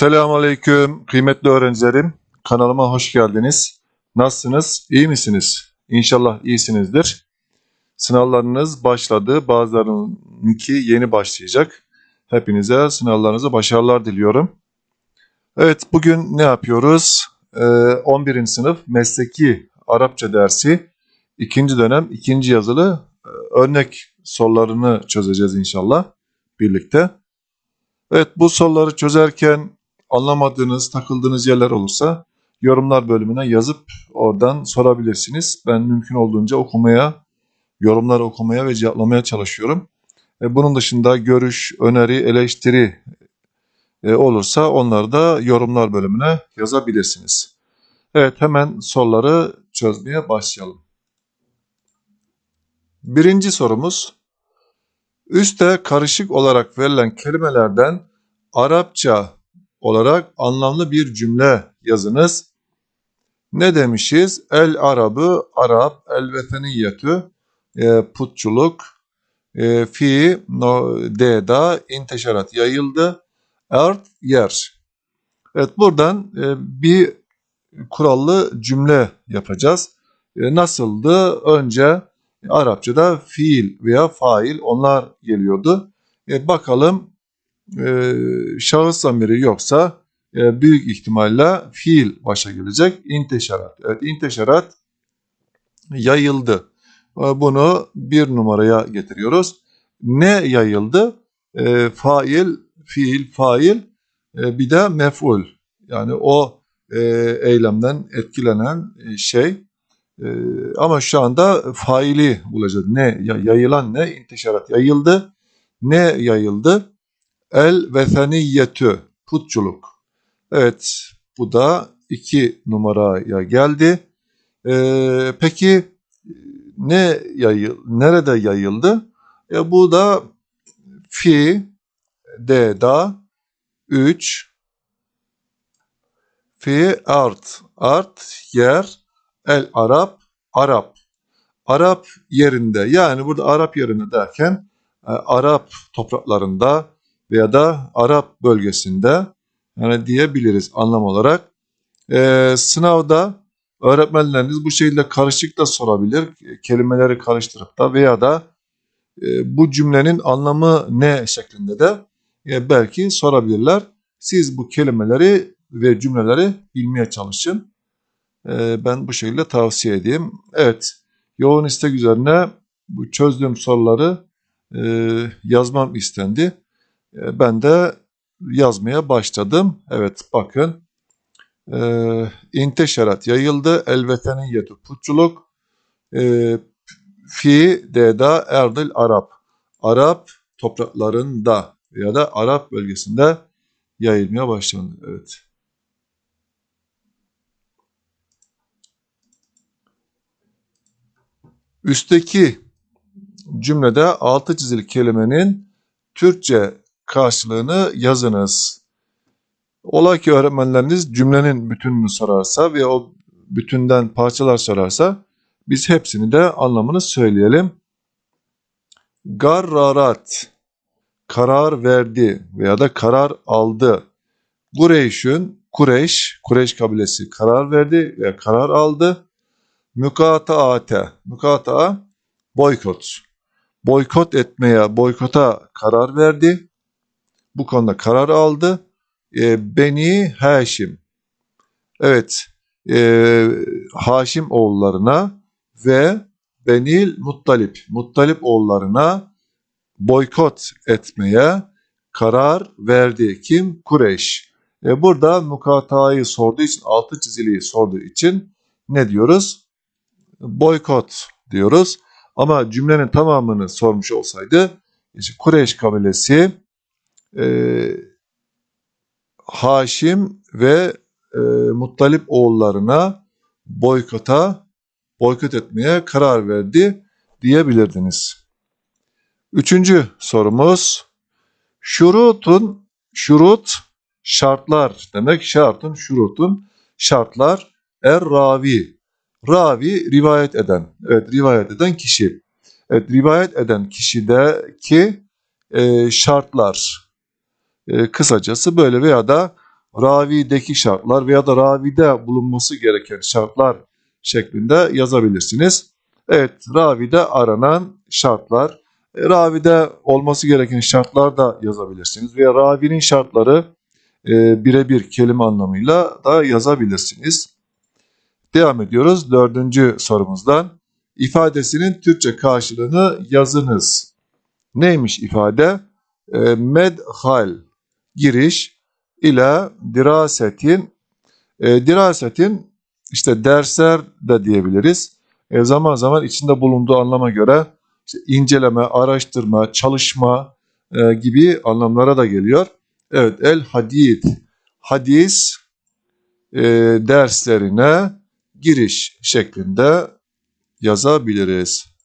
Selamünaleyküm kıymetli öğrencilerim. Kanalıma hoş geldiniz. Nasılsınız? İyi misiniz? İnşallah iyisinizdir. Sınavlarınız başladı. Bazılarınınki yeni başlayacak. Hepinize sınavlarınıza başarılar diliyorum. Evet bugün ne yapıyoruz? Ee, 11. sınıf mesleki Arapça dersi ikinci dönem ikinci yazılı e, örnek sorularını çözeceğiz inşallah birlikte. Evet bu soruları çözerken anlamadığınız, takıldığınız yerler olursa yorumlar bölümüne yazıp oradan sorabilirsiniz. Ben mümkün olduğunca okumaya, yorumları okumaya ve cevaplamaya çalışıyorum. E, bunun dışında görüş, öneri, eleştiri e, olursa onları da yorumlar bölümüne yazabilirsiniz. Evet hemen soruları çözmeye başlayalım. Birinci sorumuz Üste karışık olarak verilen kelimelerden Arapça olarak anlamlı bir cümle yazınız. Ne demişiz? El Arabı, Arap, el veteniyetü, e, putçuluk, e, fi, no, deda, inteşarat, yayıldı, ert, yer. Evet buradan e, bir kurallı cümle yapacağız. Nasıldı? Önce Arapçada fiil veya fail onlar geliyordu. E, bakalım e, şahıs zamiri yoksa e, büyük ihtimalle fiil başa gelecek. İnteşarat. Evet inteşarat yayıldı. E, bunu bir numaraya getiriyoruz. Ne yayıldı? E, fail, fiil, fail e, bir de mef'ul. Yani o e, eylemden etkilenen e, şey ee, ama şu anda faili bulacağız. Ne yayılan ne? İntişarat yayıldı. Ne yayıldı? El veseniyetü putçuluk. Evet bu da iki numaraya geldi. Ee, peki ne yayıl nerede yayıldı? E, bu da fi de da 3 fi art art yer El Arap, Arap. Arap yerinde yani burada Arap yerinde derken e, Arap topraklarında veya da Arap bölgesinde yani diyebiliriz anlam olarak. E, sınavda öğretmenleriniz bu şekilde karışık da sorabilir. Kelimeleri karıştırıp da veya da e, bu cümlenin anlamı ne şeklinde de e, belki sorabilirler. Siz bu kelimeleri ve cümleleri bilmeye çalışın. Ee, ben bu şekilde tavsiye edeyim. Evet, yoğun istek üzerine bu çözdüğüm soruları e, yazmam istendi. E, ben de yazmaya başladım. Evet, bakın. E, inteşerat yayıldı. Elvetenin yetu putçuluk. E, fi deda erdil Arap. Arap topraklarında ya da Arap bölgesinde yayılmaya başlandı. Evet. Üstteki cümlede altı çizili kelimenin Türkçe karşılığını yazınız. Ola ki öğretmenleriniz cümlenin bütününü sorarsa ve o bütünden parçalar sorarsa biz hepsini de anlamını söyleyelim. Garrarat karar verdi veya da karar aldı. Kureyş'ün Kureyş, Kureyş kabilesi karar verdi ve karar aldı. Mükataate. Mükata boykot. Boykot etmeye, boykota karar verdi. Bu konuda karar aldı. E, Beni Haşim. Evet. E, Haşim oğullarına ve Benil Muttalip. Muttalip oğullarına boykot etmeye karar verdi. Kim? Kureyş. E, burada mukatayı sorduğu için, altı çiziliyi sorduğu için ne diyoruz? boykot diyoruz. Ama cümlenin tamamını sormuş olsaydı işte Kureyş kabilesi e, Haşim ve e, Muttalip oğullarına boykota boykot etmeye karar verdi diyebilirdiniz. Üçüncü sorumuz şurutun şurut şartlar demek şartın şurutun şartlar er ravi Ravi rivayet eden. Evet rivayet eden kişi. Evet rivayet eden kişideki e, şartlar. E, kısacası böyle veya da ravideki şartlar veya da ravide bulunması gereken şartlar şeklinde yazabilirsiniz. Evet, ravide aranan şartlar. E, Ravide olması gereken şartlar da yazabilirsiniz. Veya ravinin şartları e, birebir kelime anlamıyla da yazabilirsiniz. Devam ediyoruz dördüncü sorumuzdan. İfadesinin Türkçe karşılığını yazınız. Neymiş ifade? E, medhal, giriş ile dirasetin, e, dirasetin işte dersler de diyebiliriz. E, zaman zaman içinde bulunduğu anlama göre işte inceleme, araştırma, çalışma e, gibi anlamlara da geliyor. Evet, el hadid, hadis e, derslerine giriş şeklinde yazabiliriz.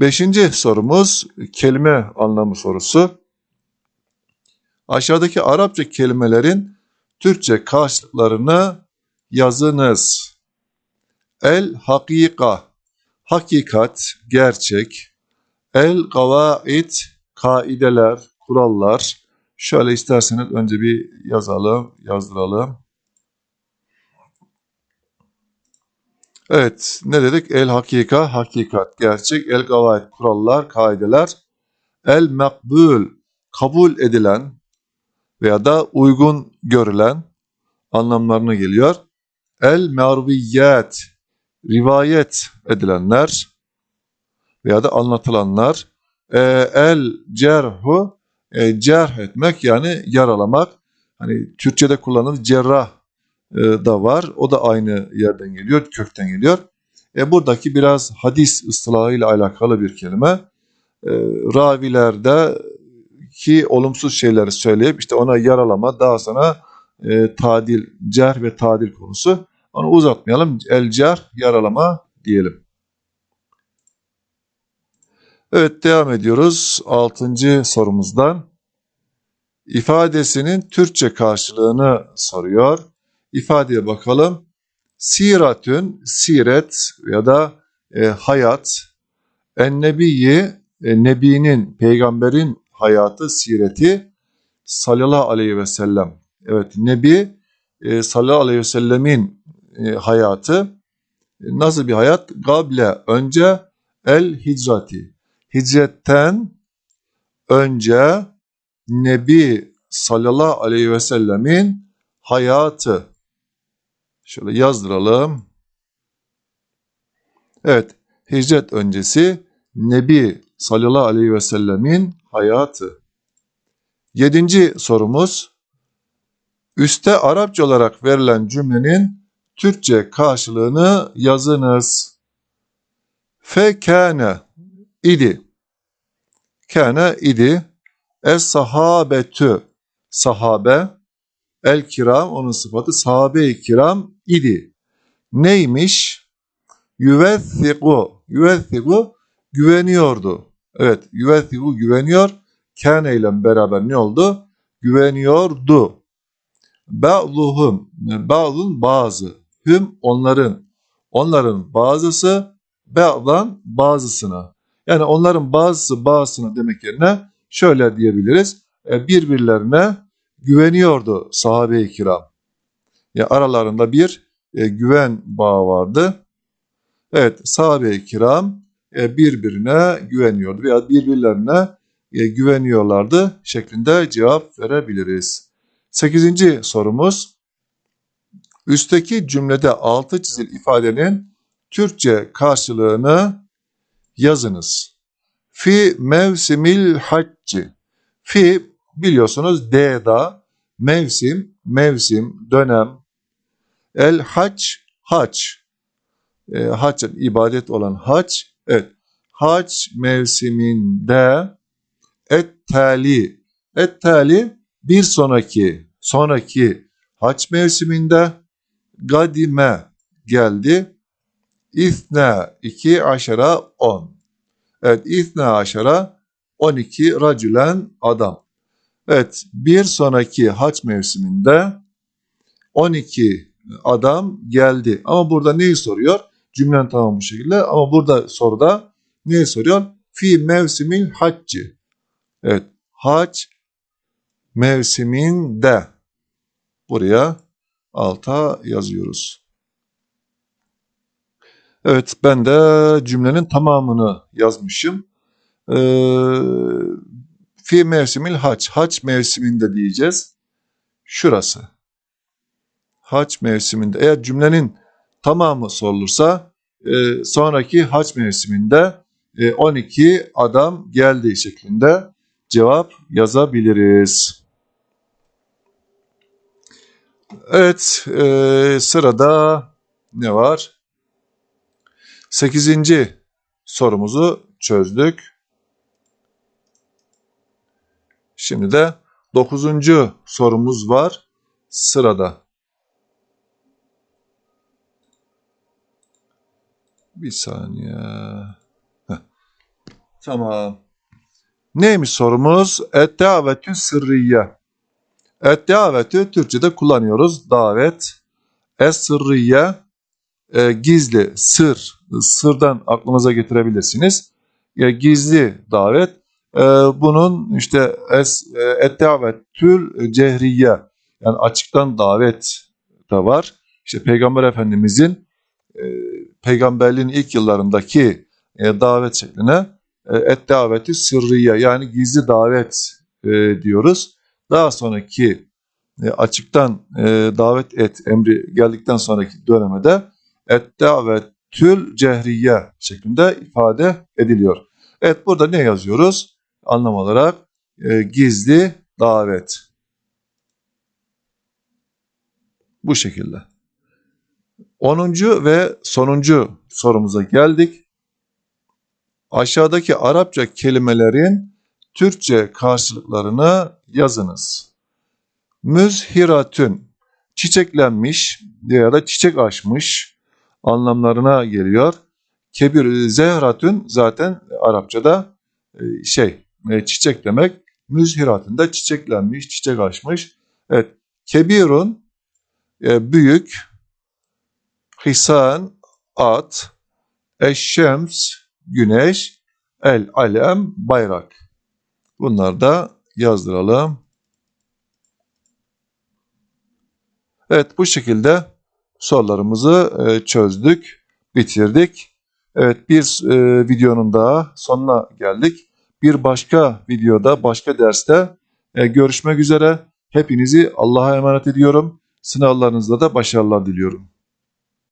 Beşinci sorumuz kelime anlamı sorusu. Aşağıdaki Arapça kelimelerin Türkçe karşılıklarını yazınız. El hakika, hakikat, gerçek. El kavaid, kaideler, kurallar. Şöyle isterseniz önce bir yazalım, yazdıralım. Evet, ne dedik? El hakika, hakikat, gerçek. El kavaid, kurallar, kaideler. El makbul, kabul edilen veya da uygun görülen anlamlarına geliyor. El merviyat, rivayet edilenler veya da anlatılanlar. E, el cerhu, e, cerh etmek yani yaralamak. Hani Türkçe'de kullanılan cerrah da var. O da aynı yerden geliyor, kökten geliyor. E, buradaki biraz hadis ıslahıyla alakalı bir kelime. E, ravilerde ki olumsuz şeyleri söyleyip işte ona yaralama daha sonra e, tadil, cerh ve tadil konusu. Onu uzatmayalım. El cerh, yaralama diyelim. Evet devam ediyoruz. Altıncı sorumuzdan. İfadesinin Türkçe karşılığını soruyor. İfadeye bakalım. Siratün, siret ya da e, hayat. Ennebiyi, e, nebinin, peygamberin hayatı, sireti sallallahu aleyhi ve sellem. Evet, Nebi e, sallallahu aleyhi ve sellemin e, hayatı e, nasıl bir hayat? Gable, önce el hicrati. Hicretten önce Nebi sallallahu aleyhi ve sellemin hayatı. Şöyle yazdıralım. Evet, hicret öncesi Nebi sallallahu aleyhi ve sellemin hayatı. Yedinci sorumuz. Üste Arapça olarak verilen cümlenin Türkçe karşılığını yazınız. Fekâne idi. Kâne idi. Es sahabetü. Sahabe. El kiram onun sıfatı sahabe-i kiram idi. Neymiş? Yüvethiku. Yüvethiku güveniyordu. Evet, yüvethiku güveniyor. Kâne ile beraber ne oldu? Güveniyordu. Ba'duhum, ba'dun bazı. Hüm onların. Onların bazısı ba'dan bazısına. Yani onların bazısı bazısına demek yerine şöyle diyebiliriz. E, birbirlerine güveniyordu sahabe-i kiram. Yani aralarında bir e, güven bağı vardı. Evet sahabe-i kiram e, birbirine güveniyordu veya birbirlerine e, güveniyorlardı şeklinde cevap verebiliriz. Sekizinci sorumuz. Üstteki cümlede altı çizil ifadenin Türkçe karşılığını yazınız. Fi mevsimil hacci. Fi biliyorsunuz D'da mevsim, mevsim, dönem. El hac, hac. E, hac ibadet olan hac. Evet. Hac mevsiminde et tali. Et tali bir sonraki, sonraki hac mevsiminde gadime geldi. İthne iki aşara on. Evet İthne aşara 12 racülen adam. Evet bir sonraki hac mevsiminde 12 adam geldi. Ama burada neyi soruyor? Cümlen tamam bu şekilde ama burada soruda neyi soruyor? Fi mevsimil haccı. Evet hac mevsiminde. Buraya alta yazıyoruz. Evet ben de cümlenin tamamını yazmışım. Ee, fi mevsimil haç. Haç mevsiminde diyeceğiz. Şurası. Haç mevsiminde. Eğer cümlenin tamamı sorulursa e, sonraki haç mevsiminde e, 12 adam geldiği şeklinde cevap yazabiliriz. Evet e, sırada ne var? 8. sorumuzu çözdük. Şimdi de 9. sorumuz var sırada. Bir saniye. Heh. Tamam. Neymiş sorumuz? Et-davetü sırriye. Et-davetü Türkçe'de kullanıyoruz. Davet. Es-sırriye e, gizli, sır. Sırdan aklınıza getirebilirsiniz. Ya, gizli davet. E, bunun işte es, e, et-davetül cehriye yani açıktan davet de var. İşte Peygamber Efendimizin e, peygamberliğin ilk yıllarındaki e, davet şekline et daveti sırriye yani gizli davet diyoruz. Daha sonraki açıktan davet et emri geldikten sonraki dönemde et davetül cehriye şeklinde ifade ediliyor. Evet burada ne yazıyoruz? Anlam olarak e, gizli davet. Bu şekilde. 10. ve sonuncu sorumuza geldik. Aşağıdaki Arapça kelimelerin Türkçe karşılıklarını yazınız. Müzhiratün, çiçeklenmiş ya da çiçek açmış anlamlarına geliyor. Kebir zehratün zaten Arapçada e, şey e, çiçek demek. Müzhiratün de çiçeklenmiş, çiçek açmış. Evet, kebirun e, büyük, hisan at, eşşems güneş, el alem bayrak. Bunları da yazdıralım. Evet bu şekilde sorularımızı e, çözdük, bitirdik. Evet bir e, videonun daha sonuna geldik. Bir başka videoda, başka derste e, görüşmek üzere. Hepinizi Allah'a emanet ediyorum. Sınavlarınızda da başarılar diliyorum.